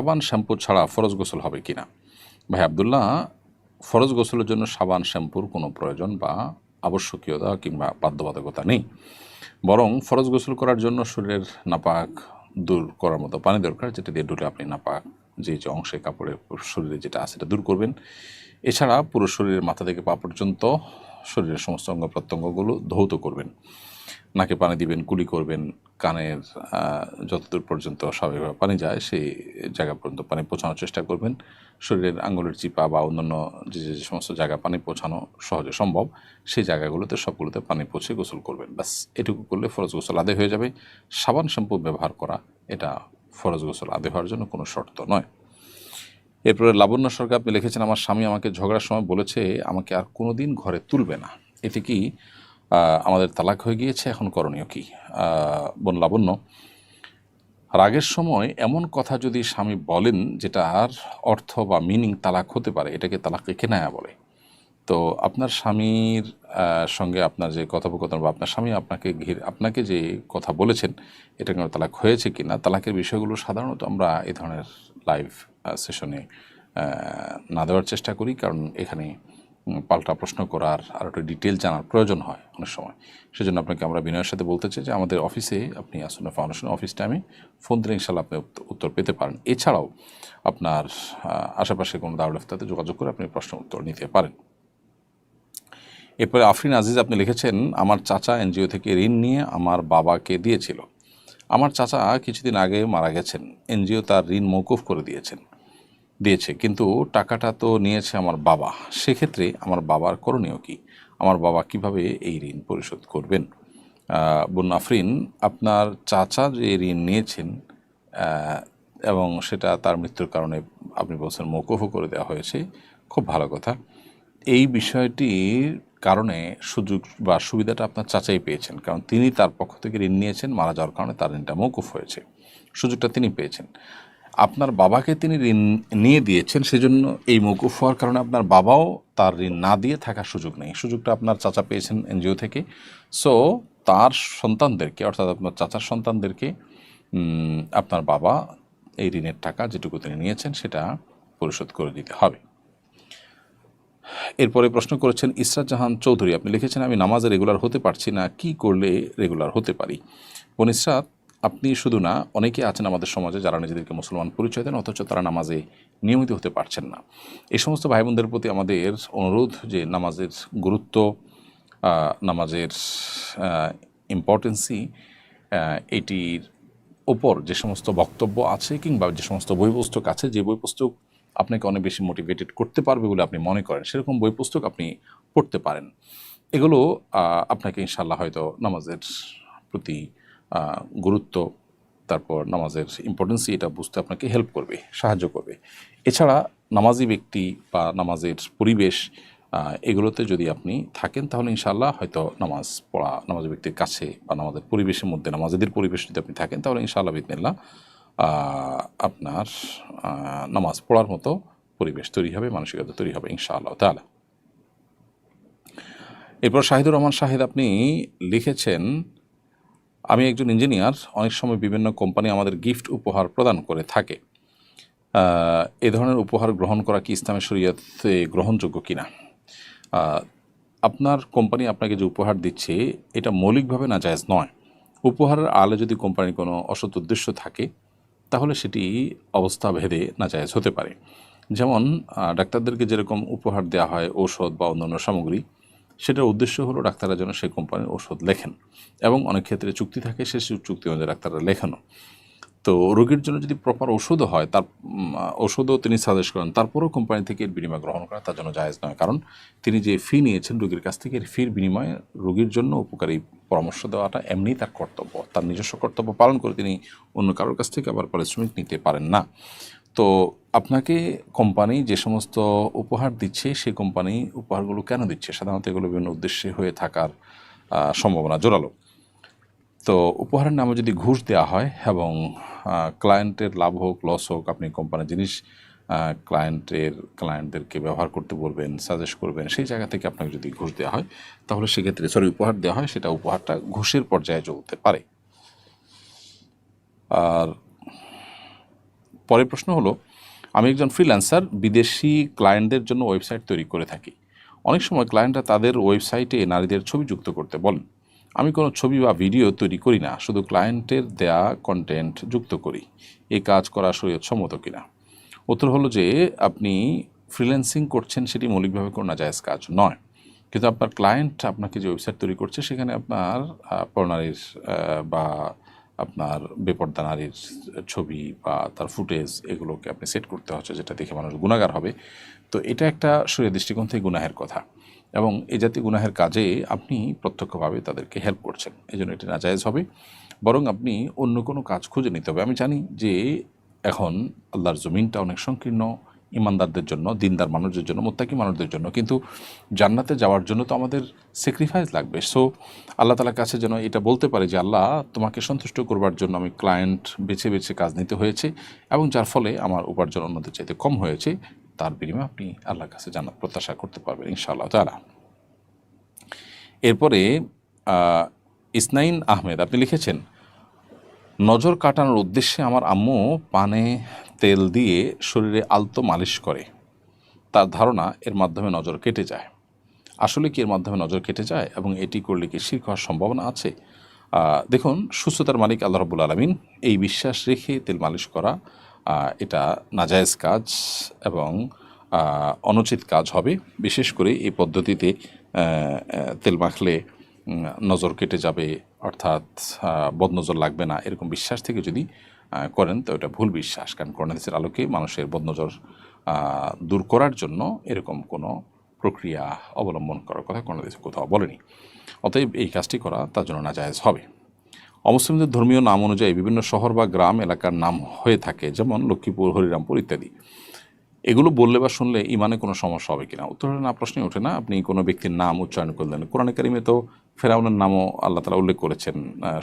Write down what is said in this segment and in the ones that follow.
সাবান শ্যাম্পু ছাড়া ফরজ গোসল হবে কিনা ভাই আবদুল্লাহ, ফরজ গোসলের জন্য সাবান শ্যাম্পুর কোনো প্রয়োজন বা আবশ্যকীয়তা কিংবা বাধ্যবাধকতা নেই। বরং ফরজ গোসল করার জন্য শরীরের নাপাক দূর করার মতো পানি দরকার, যেটা দিয়ে ডুলে আপনি নাপাক যে যে অংশে কাপড়ে শরীরে যেটা আছে সেটা দূর করবেন। এছাড়া পুরো শরীরের মাথা থেকে পা পর্যন্ত শরীরের সমস্ত অঙ্গ প্রত্যঙ্গগুলো ধৌত করবেন। নাকে পানি দিবেন কুলি করবেন, কানের যতদূর পর্যন্ত স্বাভাবিকভাবে পানি যায়, সেই জায়গা পর্যন্ত পানি পৌঁছানোর চেষ্টা করবেন। শরীরের আঙুলের চিপা বা অন্যান্য যে যে সমস্ত জায়গা পানি পৌঁছানো সহজে সম্ভব, সেই জায়গাগুলোতে সবগুলোতে পানি পৌঁছে গোসল করবেন। ব্যাস, এটুকু করলে ফরজ গোসল আদায় হয়ে যাবে। সাবান, শ্যাম্পু ব্যবহার করা, এটা ফরজ গোসল আদায় হওয়ার জন্য কোনো শর্ত নয়। এরপরে লাবণ্য সরকার আপনি লিখেছেন, আমার স্বামী আমাকে ঝগড়ার সময় বলেছে, আমাকে আর কোনো দিন ঘরে তুলবে না। এতে কি আমাদের তালাক হয়ে গিয়েছে, এখন করণীয় কি? বোন লাবণ্য, রাগের সময় এমন কথা যদি স্বামী বলেন যেটার অর্থ বা মিনিং তালাক হতে পারে, এটাকে তালাককে কেনায়া বলে। তো আপনার স্বামীর সঙ্গে আপনার যে কথোপকথন বা আপনার স্বামী আপনাকে ঘির, আপনাকে যে কথা বলেছেন, এটা কোনো তালাক হয়েছে কি না, তালাকের বিষয়গুলো সাধারণত আমরা এই ধরনের লাইভ সেশনে না দেওয়ার চেষ্টা করি। কারণ এখানে পাল্টা প্রশ্ন করার আর একটু ডিটেল জানার প্রয়োজন হয় অনেক সময়। সেজন্য আপনাকে আমরা বিনয়ের সাথে বলতে চাই যে আমাদের অফিসে আপনি আসুন ফাউন্ডেশন অফিস টাইমে ফোন দিলে ইনশাল্লাহ আপনি উত্তর পেতে পারেন। এছাড়াও আপনার আশেপাশে কোনো দাউল ইফতাতে যোগাযোগ করে আপনি প্রশ্ন উত্তর নিতে পারেন। এরপরে আফরিন আজিজ আপনি লিখেছেন, আমার চাচা এনজিও থেকে ঋণ নিয়ে আমার বাবাকে দিয়েছিল। আমার চাচা কিছুদিন আগে মারা গেছেন। এনজিও তার ঋণ মৌকুফ করে দিয়েছেন। দিয়েছে। কিন্তু টাকাটা তো নিয়েছে আমার বাবা। সেক্ষেত্রে আমার বাবার করণীয় কি? আমার বাবা কীভাবে এই ঋণ পরিশোধ করবেন? বোন আফরিন, আপনার চাচা যে ঋণ নিয়েছেন এবং সেটা তার মৃত্যুর কারণে আপনি বলছেন মৌকুফও করে দেওয়া হয়েছে, খুব ভালো কথা। এই বিষয়টির কারণে সুযোগ বা সুবিধাটা আপনার চাচাই পেয়েছেন, কারণ তিনি তার পক্ষ থেকে ঋণ নিয়েছেন, মারা যাওয়ার কারণে তার ঋণটা মৌকুফ হয়েছে। সুযোগটা তিনি পেয়েছেন। আপনার বাবাকে তিনি ঋণ নিয়ে দিয়েছেন, সেজন্য এই মৌকুফ হওয়ার কারণে আপনার বাবাও তার ঋণ না দিয়ে থাকার সুযোগ নেই। সুযোগটা আপনার চাচা পেয়েছেন এনজিও থেকে। সো তার সন্তানদেরকে, অর্থাৎ আপনার চাচার সন্তানদেরকে আপনার বাবা এই ঋণের টাকা যেটুকু তিনি নিয়েছেন, সেটা পরিশোধ করে দিতে হবে। এরপরে প্রশ্ন করেছেন, ইসরাত জাহান চৌধুরী, আপনি লিখেছেন, আমি নামাজে রেগুলার হতে পারছি না, কি করলে রেগুলার হতে পারি? বোন ইসরাত আপনি শুধু না অনেকে আছেন আমাদের সমাজে যারা নিজেদেরকে মুসলমান পরিচয় দেন, অথচ তারা নামাজে নিয়মিত হতে পারছেন না। এই সমস্ত ভাই বোনদের প্রতি আমাদের অনুরোধ যে নামাজের গুরুত্ব নামাজের ইম্পর্টেন্সি এটির ওপর যে সমস্ত বক্তব্য আছে কিংবা যে সমস্ত বই পুস্তক আছে, যে বই পুস্তক আপনাকে অনেক বেশি মোটিভেটেড করতে পারবে বলে আপনি মনে করেন, সেরকম বই পুস্তক আপনি পড়তে পারেন। এগুলো আপনাকে ইনশাল্লাহ হয়তো নামাজের প্রতি গুরুত্ব, তারপর নামাজের ইম্পর্টেন্সি এটা বুঝতে আপনাকে হেল্প করবে, সাহায্য করবে। এছাড়া নামাজি ব্যক্তি বা নামাজের পরিবেশ এগুলোতে যদি আপনি থাকেন, তাহলে ইনশাল্লাহ হয়তো নামাজ পড়া, নামাজ ব্যক্তির কাছে বা নামাজের পরিবেশের মধ্যে, নামাজিদের পরিবেশ যদি আপনি থাকেন, তাহলে ইনশাআল্লাহ বিদিনিল্লাহ আপনার নামাজ পড়ার মতো পরিবেশ তৈরি হবে, মানসিকতা তৈরি হবে ইনশাআল্লাহ তাহলে এরপর শাহিদুর রহমান শাহিদ আপনি লিখেছেন আমি একজন ইঞ্জিনিয়ার অনেক সময় বিভিন্ন কোম্পানি আমাদের গিফট উপহার প্রদান করে থাকে। এ ধরনের উপহার গ্রহণ করা কি ইসলামের শরীয়তে গ্রহণযোগ্য কিনা? আপনার কোম্পানি আপনাকে যে উপহার দিচ্ছে, এটা মৌলিকভাবে নাজায়জ নয়। উপহারের আলে যদি কোম্পানির কোনো অসৎ উদ্দেশ্য থাকে, তাহলে সেটি অবস্থা ভেদে নাজায়জ হতে পারে। যেমন ডাক্তারদেরকে যেরকম উপহার দেওয়া হয়, ঔষধ বা অন্যান্য সামগ্রী সেটার উদ্দেশ্য হলো ডাক্তাররা যেন সেই কোম্পানির ওষুধ লেখেন। এবং অনেক ক্ষেত্রে চুক্তি থাকে সে চুক্তি অনুযায়ী ডাক্তাররা লেখানো। তো রোগীর জন্য যদি প্রপার ওষুধও হয়, তার ওষুধও তিনি সাজেস্ট করেন, তারপরেও কোম্পানি থেকে এর বিনিময় গ্রহণ করা তার জন্য জায়েজ নয়। কারণ তিনি যে ফি নিয়েছেন রোগীর কাছ থেকে, এর ফির বিনিময়ে রোগীর জন্য উপকারী পরামর্শ দেওয়াটা এমনি তার কর্তব্য। তার নিজস্ব কর্তব্য পালন করে তিনি অন্য কারোর কাছ থেকে আবার পারিশ্রমিক নিতে পারেন না। তো আপনাকে কোম্পানি যে সমস্ত উপহার দিচ্ছে, সেই কোম্পানি উপহারগুলো কেন দিচ্ছে? সাধারণত এগুলো বিভিন্ন উদ্দেশ্যে হয়ে থাকার সম্ভাবনা জোরালো। তো উপহারের নামে যদি ঘুষ দেওয়া হয় এবং ক্লায়েন্টের লাভ হোক লস হোক, আপনি কোম্পানির জিনিস ক্লায়েন্টের ক্লায়েন্টদেরকে ব্যবহার করতে বলবেন সাজেস্ট করবেন, সেই জায়গা থেকে আপনাকে যদি ঘুষ দেওয়া হয়, তাহলে সেক্ষেত্রে সরি উপহার দেওয়া হয়, সেটা উপহারটা ঘুষের পর্যায়ে চলতে পারে। আর পরের প্রশ্ন হলো আমি একজন ফ্রিল্যান্সার বিদেশি ক্লায়েন্টদের জন্য ওয়েবসাইট তৈরি করে থাকি। অনেক সময় ক্লায়েন্টরা তাদের ওয়েবসাইটে নারীদের ছবি যুক্ত করতে বলেন। আমি কোনো ছবি বা ভিডিও তৈরি করি না শুধু ক্লায়েন্টের দেয়া কন্টেন্ট যুক্ত করি। এই কাজ করা শরীয়তসম্মত কিনা? উত্তর হলো যে আপনি ফ্রিল্যান্সিং করছেন সেটি মৌলিকভাবে কোনো নাজায়জ কাজ নয়। কিন্তু আপনার ক্লায়েন্ট আপনাকে যে ওয়েবসাইট তৈরি করছে সেখানে আপনার আহ, বা আপনার বেপর্দা নারীর ছবি বা তার ফুটেজ এগুলোকে আপনি সেট করতে হচ্ছে, যেটা দেখে মানুষ গুণাগার হবে। তো এটা একটা শরীর দৃষ্টিকোণ থেকে গুনাহের কথা। এবং এ জাতীয় গুনাহের কাজে আপনি প্রত্যক্ষভাবে তাদেরকে হেল্প করছেন। এই জন্য এটি নাজায়জ হবে। বরং আপনি অন্য কোনো কাজ খুঁজে নিতে হবে। আমি জানি যে এখন আল্লাহর জমিনটা অনেক সংকীর্ণ। ইমানদারদের জন্য, দিনদার মানুষদের জন্য, মোত্তাকি মানুষদের জন্য। কিন্তু জান্নাতে যাওয়ার জন্য তো আমাদের স্যাক্রিফাইস লাগবে। সো আল্লাহ তালার কাছে যেন এটা বলতে পারে যে, আল্লাহ, তোমাকে সন্তুষ্ট করবার জন্য আমি ক্লায়েন্ট বেছে বেছে কাজ নিতে হয়েছে এবং যার ফলে আমার উপার্জন অন্যদের চাইতে কম হয়েছে। তার বিনিময়ে আপনি আল্লাহর কাছে জান্নাত প্রত্যাশা করতে পারবেন ইনশাআল্লাহ তালা এরপরে ইসনাইন আহমেদ, আপনি লিখেছেন, নজর কাটানোর উদ্দেশ্যে আমার আম্মু পানে তেল দিয়ে শরীরে আলতো মালিশ করে। তার ধারণা এর মাধ্যমে নজর কেটে যায়। আসলে কি এর মাধ্যমে নজর কেটে যায় এবং এটি করলে কি শির হওয়ার সম্ভাবনা আছে? দেখুন, সুস্থতার মালিক আল্লাহ রবুল আলমিন এই বিশ্বাস রেখে তেল মালিশ করা এটা নাজায়েজ কাজ এবং অনুচিত কাজ হবে। বিশেষ করে এই পদ্ধতিতে তেল মাখলে নজর কেটে যাবে, অর্থাৎ বদনজর লাগবে না, এরকম বিশ্বাস থেকে যদি করেন, তো এটা ভুল বিশ্বাস, কারণ করোনাদিসের আলোকে মানুষের বদনজর দূর করার জন্য এরকম কোনো প্রক্রিয়া অবলম্বন করার কথা করোনাদিস কোথাও বলেনি। অতএব এই কাজটি করা তার জন্য নাজায়েজ হবে। অমুসলিমদের ধর্মীয় নাম অনুযায়ী বিভিন্ন শহর বা গ্রাম এলাকার নাম হয়ে থাকে, যেমন লক্ষ্মীপুর, হরিরামপুর ইত্যাদি। এগুলো বললে বা শুনলে ইমানে কোনো সমস্যা হবে কিনা? উত্তর না প্রশ্নই ওঠে না। আপনি কোনো ব্যক্তির নাম উচ্চারণ করলেন। কোরআন কারিমে তো ফেরাউনের নামও আল্লাহ তালা উল্লেখ করেছেন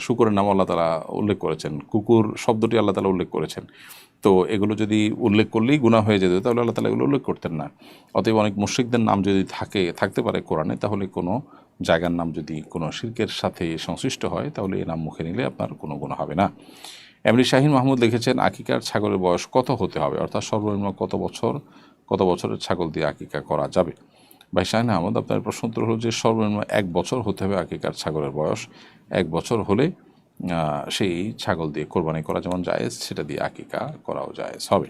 শুকরের নামও আল্লাহ তালা উল্লেখ করেছেন, কুকুর শব্দটি আল্লাহ তালা উল্লেখ করেছেন। তো এগুলো যদি উল্লেখ করলেই গুণা হয়ে যেত, তাহলে আল্লাহ তালা এগুলো উল্লেখ করতেন না। অতএব অনেক মুশ্রিকদের নাম যদি থাকে, থাকতে পারে কোরআনে, তাহলে কোনো জায়গার নাম যদি কোনো শিল্পের সাথে সংশ্লিষ্ট হয়, তাহলে এই নাম মুখে নিলে আপনার কোনো গুণ হবে না। এমনি শাহিন মাহমুদ লিখেছেন, আকিকার ছাগলের বয়স কত হতে হবে? অর্থাৎ সর্বনিম্ন কত বছর, কত বছরের ছাগল দিয়ে আকিকা করা যাবে? ভাই শাহিন আহমদ, আপনার প্রশ্ন উত্তর হলো যে সর্বনিম্ন এক বছর হতে হবে আকিকার ছাগলের বয়স। এক বছর হলে সেই ছাগল দিয়ে কোরবানি করা যেমন জায়েজ, সেটা দিয়ে আকিকা করাও জায়েজ হবে।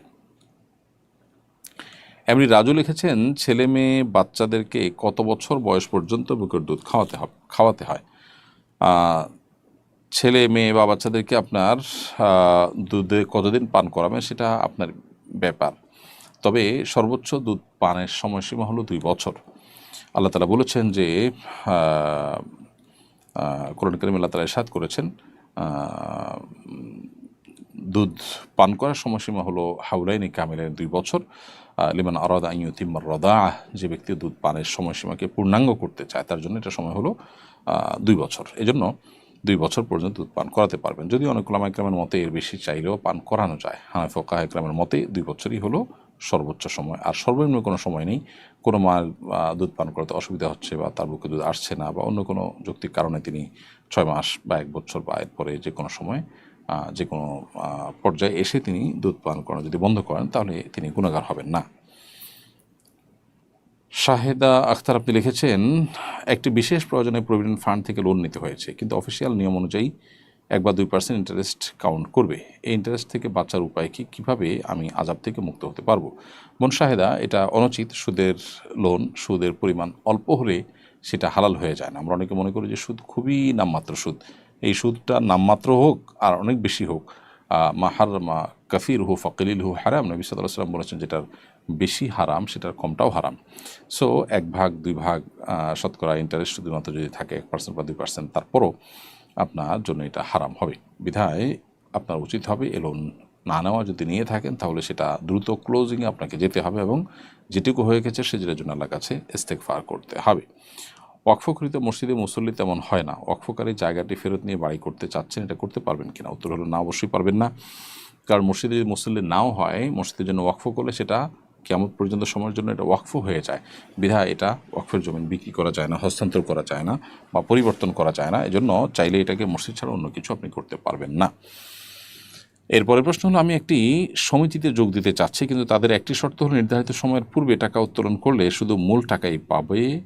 এমনি রাজু লিখেছেন, ছেলে মেয়ে বাচ্চাদেরকে কত বছর বয়স পর্যন্ত বুকের দুধ খাওয়াতে হবে, খাওয়াতে হয়? ছেলে, মেয়ে বা বাচ্চাদেরকে আপনার দুধে কতদিন পান করাবেন সেটা আপনার ব্যাপার। তবে সর্বোচ্চ দুধ পানের সময়সীমা হলো দুই বছর। আল্লাহ তালা বলেছেন যে কোরআন করিম আল্লাহ তালা ইরশাদ করেছেন দুধ পান করার সময়সীমা হলো হাউলাইনি কামিলের দুই বছর। লিমান আরাদা ইউতিম্মার রদা যে ব্যক্তি দুধ পানের সময়সীমাকে পূর্ণাঙ্গ করতে চায়, তার জন্য এটা সময় হলো দুই বছর। এজন্য দুই বছর পর্যন্ত দুধ পান করাতে পারবেন। যদি অনেক ওলামা একরামের মতে এর বেশি চাইলেও পান করানো যায়। হানাফকা একরামের মতে দুই বছরই হলো সর্বোচ্চ সময়। আর সর্বনিম্ন কোনো সময় নেই। কোনো মার দুধ পান করতে অসুবিধা হচ্ছে বা তার বুকে দুধ আসছে না বা অন্য কোনো যৌক্তিক কারণে তিনি ছয় মাস বা এক বছর বা এরপরে যে কোনো সময় যে কোনো পর্যায়ে এসে তিনি দুধ পান করানো যদি বন্ধ করেন, তাহলে তিনি গুণাগার হবেন না। শাহেদা আখতার আপনি লিখেছেন, একটি বিশেষ প্রয়োজনে প্রভিডেন্ট ফান্ড থেকে লোন নিতে হয়েছে, কিন্তু অফিসিয়াল নিয়ম অনুযায়ী এক বা দুই পার্সেন্ট ইন্টারেস্ট কাউন্ট করবে। এই ইন্টারেস্ট থেকে বাঁচার উপায় কি? কীভাবে আমি আজাব থেকে মুক্ত হতে পারব? বোন শাহেদা, এটা অনুচিত। সুদের লোন, সুদের পরিমাণ অল্প হলে সেটা হালাল হয়ে যায় না। আমরা অনেকে মনে করি যে সুদ খুবই নামমাত্র সুদ। এই সুদটা নামমাত্র হোক আর অনেক বেশি হোক মা হার মা কাফির হু ফকিলিল হু হারাম। নবী সাল্লাম বলেছেন যেটার বেশি হারাম, সেটার কমটাও হারাম। সো এক ভাগ, দুই ভাগ শতকরা ইন্টারেস্ট শুধুমাত্র যদি থাকে এক পার্সেন্ট বা দুই পার্সেন্ট তারপরও আপনার জন্য এটা হারাম হবে। বিধায় আপনার উচিত হবে এ লোন না নেওয়া যদি নিয়ে থাকেন, তাহলে সেটা দ্রুত ক্লোজিংয়ে আপনাকে যেতে হবে এবং যেটুকু হয়ে গেছে সেটার জন্য আল্লাহর কাছে ইস্তেকফার করতে হবে। ওয়াকফকৃত মসজিদে মুসল্লি তেমন হয় না। ওয়াকফকারী জায়গাটি ফেরত নিয়ে বাড়ি করতে চাচ্ছেন, এটা করতে পারবেন কিনা? উত্তর হলো না, অবশ্যই পারবেন না। কারণ মসজিদে যদি মুসল্লি নাও হয়, মসজিদের জন্য ওয়াকফ করলে সেটা কেমন পর্যন্ত সময়ের জন্য এটা ওয়াকফ হয়ে যায়। বিধায় এটা ওয়াকফের জমিন বিক্রি করা যায় না, হস্তান্তর করা যায় না বা পরিবর্তন করা যায় না। এজন্য চাইলে এটাকে মসজিদ ছাড়া অন্য কিছু আপনি করতে পারবেন না। এরপরের প্রশ্ন হলো, আমি একটি সমিতিতে যোগ দিতে চাচ্ছি, কিন্তু তাদের একটি শর্ত হলো, নির্ধারিত সময়ের পূর্বে টাকা উত্তোলন করলে শুধু মূল টাকাই পাবে,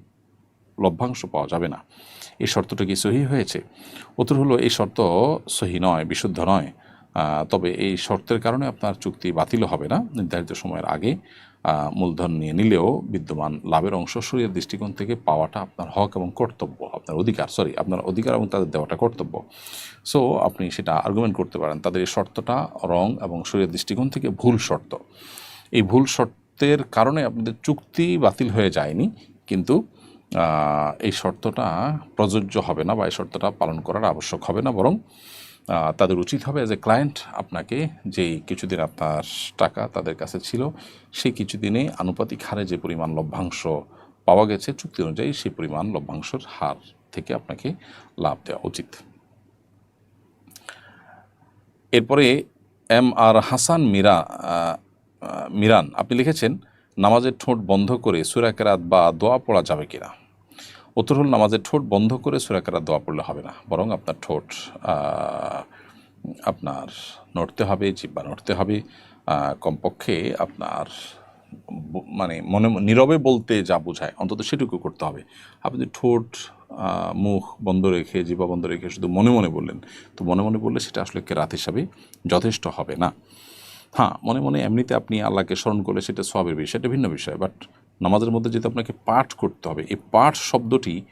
লভ্যাংশ পাওয়া যাবে না। এই শর্তটা কি সহি হয়েছে? উত্তর হলো, এই শর্ত সহি নয়, বিশুদ্ধ নয়। তবে এই শর্তের কারণে আপনার চুক্তি বাতিল হবে না। নির্ধারিত সময়ের আগে মূলধন নিয়ে নিলেও বিদ্যমান লাভের অংশ শরীরের দৃষ্টিকোণ থেকে পাওয়াটা আপনার হক এবং কর্তব্য, আপনার অধিকার সরি আপনার অধিকার এবং তাদের দেওয়াটা কর্তব্য। সো আপনি সেটা আর্গুমেন্ট করতে পারেন, তাদের এই শর্তটা রং এবং শরীরের দৃষ্টিকোণ থেকে ভুল শর্ত। এই ভুল শর্তের কারণে আপনাদের চুক্তি বাতিল হয়ে যায়নি, কিন্তু এই শর্তটা প্রযোজ্য হবে না বা এই শর্তটা পালন করার আবশ্যক হবে না, বরং তাদের উচিত হবে এজ এ ক্লায়েন্ট আপনাকে যেই কিছুদিন আপনার টাকা তাদের কাছে ছিল, সেই কিছুদিনে আনুপাতিক হারে যে পরিমাণ লভ্যাংশ পাওয়া গেছে, চুক্তি অনুযায়ী সেই পরিমাণ লভ্যাংশের হার থেকে আপনাকে লাভ দেওয়া উচিত। এরপরে এম আর হাসান মিরা মিরান, আপনি লিখেছেন, নামাজের ঠোঁট বন্ধ করে সুরাকেরাত বা দোয়া পড়া যাবে কিনা? উত্তর হল নামাজের ঠোঁট বন্ধ করে সুরাকেরাত দোয়া পড়লে হবে না, বরং আপনার ঠোঁট আপনার নড়তে হবে জিব্বা নড়তে হবে কমপক্ষে আপনার মানে মনে নীরবে বলতে যা বোঝায়, অন্তত সেটুকু করতে হবে। আপনি ঠোঁট মুখ বন্ধ রেখে জিবা বন্ধ রেখে শুধু মনে মনে বললেন, তো মনে মনে বললে সেটা আসলে কেরাত হিসাবে যথেষ্ট হবে না। হ্যাঁ মনে মনে এমনিতে আপনি আল্লাহকে স্মরণ করলে সেটা সবের বিষয় এটা ভিন্ন বিষয় বাট নামাজের মধ্যে যেহেতু আপনাকে পাঠ করতে হবে, এই পাঠ শব্দটি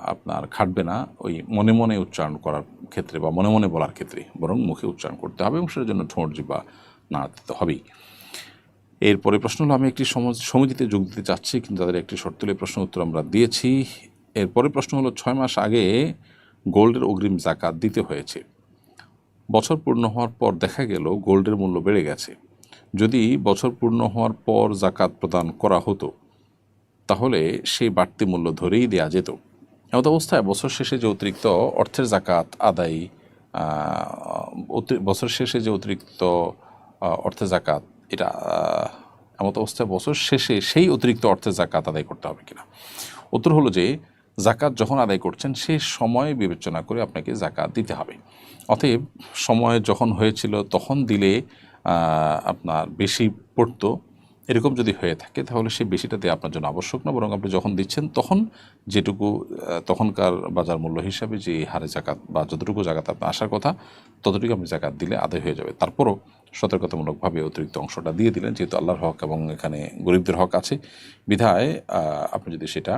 আপনার খাটবে না, ওই মনে মনে উচ্চারণ করার ক্ষেত্রে বা মনে মনে বলার ক্ষেত্রে, বরং মুখে উচ্চারণ করতে হবে এবং সেটার জন্য ঠোঁট জিবা নাড়াতে তো হবেই। এরপরে প্রশ্ন হলো, আমি একটি সম- সমিতিতে যোগ দিতে চাচ্ছি, কিন্তু তাদের একটি শর্তলে প্রশ্ন উত্তর আমরা দিয়েছি। এরপরে প্রশ্ন হলো, ছয় মাস আগে গোল্ডের অগ্রিম জাকাত দিতে হয়েছে। বছর পূর্ণ হওয়ার পর দেখা গেল, গোল্ডের মূল্য বেড়ে গেছে। যদি বছর পূর্ণ হওয়ার পর জাকাত প্রদান করা হতো, তাহলে সেই বাড়তি মূল্য ধরেই দেয়া যেত। এমত অবস্থায় বছর শেষে যে অতিরিক্ত অর্থের জাকাত আদায় বছর শেষে যে অতিরিক্ত অর্থের জাকাত, এটা এমত অবস্থায় বছর শেষে সেই অতিরিক্ত অর্থের জাকাত আদায় করতে হবে কিনা? উত্তর হলো যে, জাকাত যখন আদায় করছেন সেই সময় বিবেচনা করে আপনাকে জাকাত দিতে হবে। অতএব সময় যখন হয়েছিল, তখন দিলে আপনার বেশি পড়তো, এরকম যদি হয়ে থাকে, তাহলে সেই বেশিটা দেওয়া আপনার জন্য আবশ্যক না, বরং আপনি যখন দিচ্ছেন তখন যেটুকু তখনকার বাজার মূল্য হিসাবে যে হারে জাকাত বা যতটুকু জাকাত আপনার আসার কথা, ততটুকু আপনি জাকাত দিলে আদায় হয়ে যাবে। তারপরও সতর্কতামূলকভাবে অতিরিক্ত অংশটা দিয়ে দিলেন, যেহেতু আল্লাহর হক এবং এখানে গরিবদের হক আছে, বিধায় আপনি যদি সেটা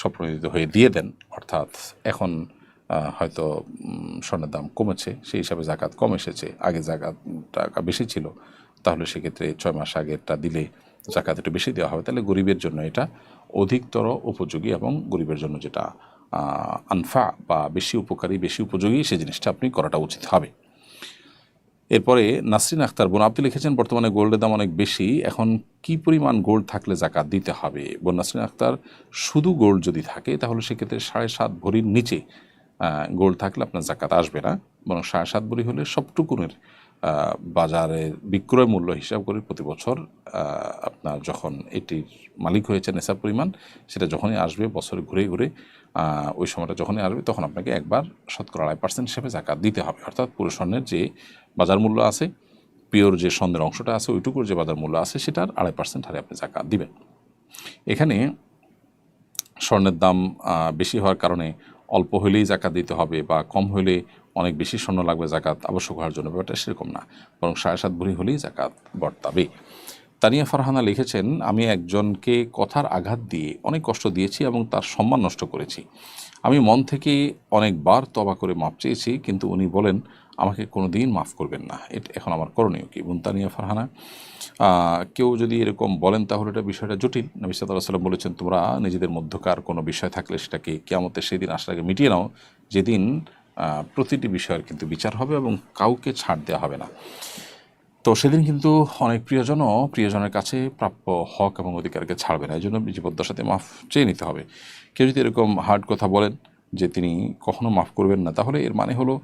স্বপ্রণোদিত হয়ে দিয়ে দেন, অর্থাৎ এখন হয়তো স্বর্ণের দাম কমেছে, সেই হিসাবে জাকাত কম এসেছে। আগে জাকাত টাকা বেশি ছিল, তাহলে সেক্ষেত্রে ছয় মাস আগেরটা দিলে জাকাত একটু বেশি দেওয়া হবে। তাহলে গরিবের জন্য এটা অধিকতর উপযোগী এবং গরিবের জন্য যেটা আনফা বা বেশি উপকারী, বেশি উপযোগী সেই জিনিসটা আপনি করাটা উচিত হবে। এরপরে নাসরিন আখতার বোন, আপনি লিখেছেন, বর্তমানে গোল্ডের দাম অনেক বেশি, এখন কি পরিমাণ গোল্ড থাকলে জাকাত দিতে হবে? বোন নাসরিন আখতার, শুধু গোল্ড যদি থাকে, তাহলে সেক্ষেত্রে সাড়ে সাত ভরির নিচে গোল্ড থাকলে আপনার জাকাত আসবে না। বরং সাড়ে সাত ভরি হলে সবটুকুনের আহ, বাজারের বিক্রয় মূল্য হিসাব করে প্রতি বছর আপনার যখন এটির মালিক হয়েছে নেশার পরিমাণ সেটা যখনই আসবে বছরে ঘুরে ঘুরে ওই সময়টা যখনই আসবে তখন আপনাকে একবার শতকরা আড়াই পার্সেন্ট হিসেবে জাকাত দিতে হবে। অর্থাৎ পুরো স্বর্ণের যে বাজার মূল্য আছে পিওর যে স্বর্ণের অংশটা আছে ওইটুকুর যে বাজার মূল্য আছে সেটার আড়াই পার্সেন্ট হারে আপনি জাকাত দিবেন। এখানে স্বর্ণের দাম বেশি হওয়ার কারণে অল্প হলেই জাকাত দিতে হবে বা কম হলে অনেক বেশি স্বর্ণ লাগবে জাকাত আবশ্যক হওয়ার জন্য। ব্যাপারটা সেরকম না, বরং সাড়ে সাত ভরি হলেই জাকাত বর্তাবে। তানিয়া ফারহানা লিখেছেন, আমি একজনকে কথার আঘাত দিয়ে অনেক কষ্ট দিয়েছি এবং তার সম্মান নষ্ট করেছি। আমি মন থেকে অনেকবার তবা করে মাপ চেয়েছি, কিন্তু উনি বলেন আমাকে কোনো দিন মাফ করবেন না। এটা এখন আমার করণীয় কি? বুনতানিয়া ফারহানা কেউ যদি এরকম বলেন তাহলে এটা বিষয়টা জটিল। নবী সাল্লাহ সাল্লাম বলেছেন, তোমরা নিজেদের মধ্যকার কোনো বিষয় থাকলে সেটাকে কেয়ামতে সেই দিন আসার আগে মিটিয়ে নাও, যেদিন প্রতিটি বিষয়ের কিন্তু বিচার হবে এবং কাউকে ছাড় দেওয়া হবে না। তো সেদিন কিন্তু অনেক প্রিয়জনও প্রিয়জনের কাছে প্রাপ্য হক এবং অধিকারকে ছাড়বে না। এই জন্য জীবদ্দশাতে মাফ চেয়ে নিতে হবে। কেউ যদি এরকম হার্ড কথা বলেন যে তিনি কখনো মাফ করবেন না। তাহলে এর মানে হলো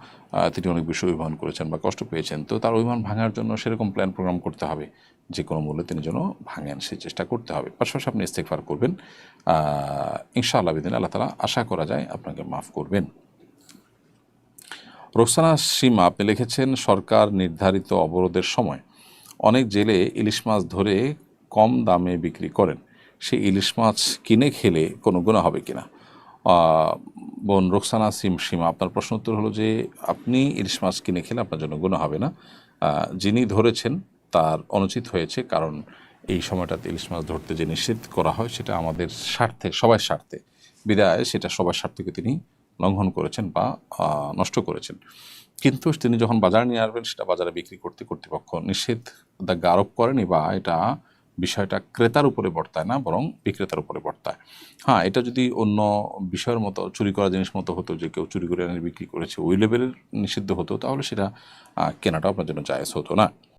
তিনি অনেক বেশি অভিমান করেছেন বা কষ্ট পেয়েছেন। তো তার অভিমান ভাঙার জন্য সেরকম প্ল্যান প্রোগ্রাম করতে হবে। যে কোনো মূল্যে তিনি যেন ভাঙেন সেই চেষ্টা করতে হবে। পাশাপাশি আপনি ইস্তেকফার করবেন। ইনশাআল্লাহ বিদিন আল্লাহ তালা আশা করা যায় আপনাকে মাফ করবেন। রোকসানা সীমা, আপনি লিখেছেন, সরকার নির্ধারিত অবরোধের সময় অনেক জেলে ইলিশ মাছ ধরে কম দামে বিক্রি করেন। সেই ইলিশ মাছ কিনে খেলে কোনো গুণা হবে কিনা? বোন রোকসানা সিম সীমা, আপনার প্রশ্ন উত্তর হলো যে আপনি ইলিশ মাছ কিনে খেলে আপনার জন্য গুণ হবে না। যিনি ধরেছেন তার অনুচিত হয়েছে, কারণ এই সময়টাতে ইলিশ মাছ ধরতে যে নিষেধ করা হয় সেটা আমাদের স্বার্থে, সবার স্বার্থে। বিদায়, সেটা সবার স্বার্থকে তিনি লঙ্ঘন করেছেন বা নষ্ট করেছেন। কিন্তু তিনি যখন বাজারে নিয়ে আসবেন, সেটা বাজারে বিক্রি করতে কর্তৃপক্ষ নিষেধাজ্ঞা আরোপ করেনি বা এটা বিষয়টা ক্রেতার উপরে বর্তায় না, বরং বিক্রেতার উপরে বর্তায়। হ্যাঁ এটা যদি অন্য বিষয়ের মতো, চুরি করা জিনিস মতো হতো, যে কেউ চুরি করে এনে বিক্রি করেছে, ওই লেভেলের নিষিদ্ধ হতো, তাহলে সেটা কেনাটা আপনার জন্য জায়জ হতো না।